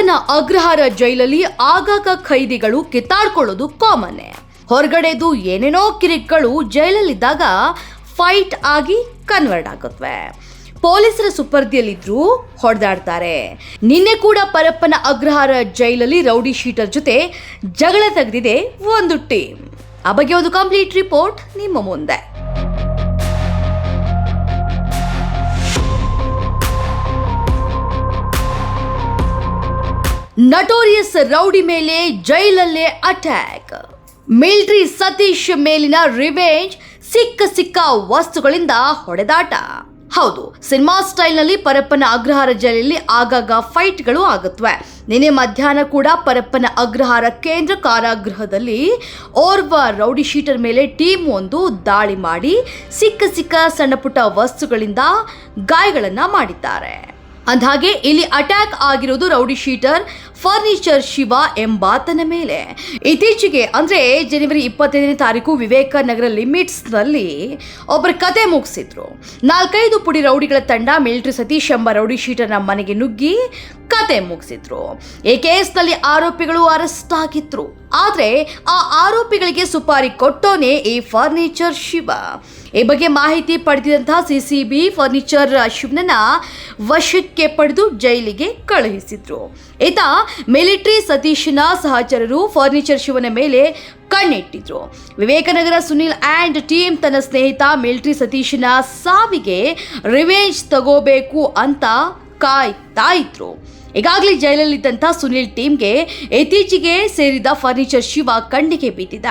ಪರಪ್ಪನ ಅಗ್ರಹಾರ ಜೈಲಲ್ಲಿ ಆಗಾಗ ಖೈದಿಗಳು ಕಿತ್ತಾಡ್ಕೊಳ್ಳೋದು ಕಾಮನ್ ಹೊರಗಡೆದು ಏನೇನೋ ಕಿರಿಕ್ಗಳು ಜೈಲಲ್ಲಿದ್ದಾಗ ಫೈಟ್ ಆಗಿ ಕನ್ವರ್ಟ್ ಆಗುತ್ತವೆ ಪೊಲೀಸರ ಸುಪರ್ದಿಯಲ್ಲಿದ್ರು ಹೊಡೆದಾಡ್ತಾರೆ. ನಿನ್ನೆ ಕೂಡ ಪರಪ್ಪನ ಅಗ್ರಹಾರ ಜೈಲಲ್ಲಿ ರೌಡಿ ಶೀಟರ್ ಜೊತೆ ಜಗಳ ತೆಗೆದಿದೆ ಒಂದು ಟೀಮ್. ಆ ಬಗ್ಗೆ ಒಂದು ಕಂಪ್ಲೀಟ್ ರಿಪೋರ್ಟ್ ನಿಮ್ಮ ಮುಂದೆ. ನಟೋರಿಯಸ್ ರೌಡಿ ಮೇಲೆ ಜೈಲಲ್ಲೇ ಅಟ್ಯಾಕ್. ಮಿಲ್ಟ್ರಿ ಸತೀಶ್ ಮೇಲಿನ ರಿವೆಂಜ್ ಸಿಕ್ಕ ಸಿಕ್ಕ ವಸ್ತುಗಳಿಂದ ಹೊಡೆದಾಟ. ಹೌದು, ಸಿನಿಮಾ ಸ್ಟೈಲ್ನಲ್ಲಿ ಪರಪ್ಪನ ಅಗ್ರಹಾರ ಜೈಲಲ್ಲಿ ಆಗಾಗ ಫೈಟ್ಗಳು ಆಗುತ್ತವೆ ನಿನ್ನೆ ಮಧ್ಯಾಹ್ನ ಕೂಡ ಪರಪ್ಪನ ಅಗ್ರಹಾರ ಕೇಂದ್ರ ಕಾರಾಗೃಹದಲ್ಲಿ ಓರ್ವ ರೌಡಿ ಶೀಟರ್ ಮೇಲೆ ಟೀಮ್ ಒಂದು ದಾಳಿ ಮಾಡಿ ಸಿಕ್ಕ ಸಿಕ್ಕ ಸಣ್ಣಪುಟ್ಟ ವಸ್ತುಗಳಿಂದ ಗಾಯಗಳನ್ನ ಮಾಡಿದ್ದಾರೆ. ಅಂದ್ಹಾಗೆ ಇಲ್ಲಿ ಅಟ್ಯಾಕ್ ಆಗಿರೋದು ರೌಡಿ ಶೀಟರ್ ಫರ್ನಿಚರ್ ಶಿವ ಎಂಬಾತನ ಮೇಲೆ. ಇತ್ತೀಚೆಗೆ, ಅಂದ್ರೆ ಜನವರಿ ಇಪ್ಪತ್ತೈದನೇ ತಾರೀಕು ವಿವೇಕನಗರ ಲಿಮಿಟ್ಸ್ನಲ್ಲಿ ಒಬ್ಬರ ಕತೆ ಮುಗಿಸಿದ್ರು. ನಾಲ್ಕೈದು ಪುಡಿ ರೌಡಿಗಳ ತಂಡ ಮಿಲಿಟರಿ ಸತೀಶ್ ಎಂಬ ರೌಡಿ ಶೀಟರ್ನ ಮನೆಗೆ ನುಗ್ಗಿ ಕತೆ ಮುಗಿಸಿದ್ರು. ಈ ಕೇಸ್ನಲ್ಲಿ ಆರೋಪಿಗಳು ಅರೆಸ್ಟ್ ಆಗಿದ್ರು. ಆದ್ರೆ, ಆ ಆರೋಪಿಗಳಿಗೆ ಸುಪಾರಿ ಕೊಟ್ಟೋನೆ ಈ ಫರ್ನಿಚರ್ ಶಿವ. ಈ ಬಗ್ಗೆ ಮಾಹಿತಿ ಪಡೆದಿದಂತಹ ಸಿಸಿಬಿ ಫರ್ನಿಚರ್ ಶಿವನನ್ನ ವಶಕ್ಕೆ ಪಡೆದು ಜೈಲಿಗೆ ಕಳುಹಿಸಿದ್ರು. ಈತ ಮಿಲಿಟರಿ ಸತೀಶನ ಸಹಚರರು ಫರ್ನಿಚರ್ ಶಿವನ ಮೇಲೆ ಕಣ್ಣಿಟ್ಟಿದ್ರು. ವಿವೇಕನಗರ ಸುನಿಲ್ ಆ್ಯಂಡ್ ಟೀಮ್ ತನ್ನ ಸ್ನೇಹಿತ ಮಿಲಿಟರಿ ಸತೀಶನ ಸಾವಿಗೆ ರಿವೆಂಜ್ ತಗೋಬೇಕು ಅಂತ ಕಾಯ್ತಾ ಇದ್ರು. ಈಗಾಗಲೇ ಜೈಲಲ್ಲಿದ್ದಂಥ ಸುನಿಲ್ ಟೀಮ್ಗೆ ಇತ್ತೀಚೆಗೆ ಸೇರಿದ ಫರ್ನಿಚರ್ ಶಿವ ಕಣ್ಣಿಗೆ ಬಿದ್ದಿದ್ದ.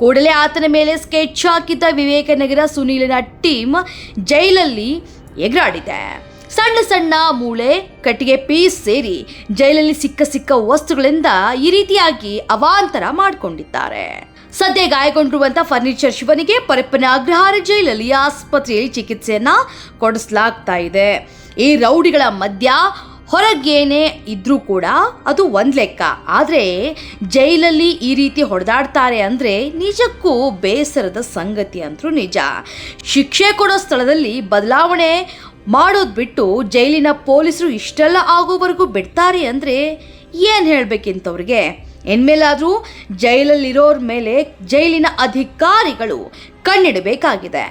ಕೂಡಲೇ ಆತನ ಮೇಲೆ ಸ್ಕೆಚ್ ಹಾಕಿದ್ದ ವಿವೇಕನಗರ ಸುನೀಲಿನ ಟೀಮ್ ಜೈಲಲ್ಲಿ ಎಗರಾಡಿದೆ. ಸಣ್ಣ ಸಣ್ಣ ಮೂಳೆ, ಕಟ್ಟಿಗೆ ಪೀಸ್ ಸೇರಿ ಜೈಲಲ್ಲಿ ಸಿಕ್ಕ ಸಿಕ್ಕ ವಸ್ತುಗಳಿಂದ ಈ ರೀತಿಯಾಗಿ ಅವಾಂತರ ಮಾಡಿಕೊಂಡಿದ್ದಾರೆ. ಸದ್ಯ ಗಾಯಗೊಂಡಿರುವಂತ ಫರ್ನಿಚರ್ ಶಿವನಿಗೆ ಪರಪ್ಪನ ಅಗ್ರಹಾರ ಜೈಲಲ್ಲಿ ಆಸ್ಪತ್ರೆಯಲ್ಲಿ ಚಿಕಿತ್ಸೆಯನ್ನ ಕೊಡಿಸಲಾಗ್ತಾ ಇದೆ. ಈ ರೌಡಿಗಳ ಮಧ್ಯ ಹೊರಗೇನೆ ಇದ್ರೂ ಕೂಡ ಅದು ಒಂದು ಲೆಕ್ಕ. ಆದ್ರೆ ಜೈಲಲ್ಲಿ ಈ ರೀತಿ ಹೊಡೆದಾಡ್ತಾರೆ ಅಂದ್ರೆ ನಿಜಕ್ಕೂ ಬೇಸರದ ಸಂಗತಿ ಅಂತೂ ನಿಜ. ಶಿಕ್ಷೆ ಕೊಡೋ ಸ್ಥಳದಲ್ಲಿ ಬದಲಾವಣೆ ಮಾಡೋದು ಬಿಟ್ಟು ಜೈಲಿನ ಪೊಲೀಸರು ಇಷ್ಟೆಲ್ಲ ಆಗೋವರೆಗೂ ಬಿಡ್ತಾರೆ ಅಂದ್ರೆ ಏನು ಹೇಳಬೇಕಿಂತವ್ರಿಗೆ? ಇನ್ಮೇಲಾದರೂ ಜೈಲಲ್ಲಿರೋರ ಮೇಲೆ ಜೈಲಿನ ಅಧಿಕಾರಿಗಳು ಕಣ್ಣಿಡಬೇಕಾಗಿದೆ.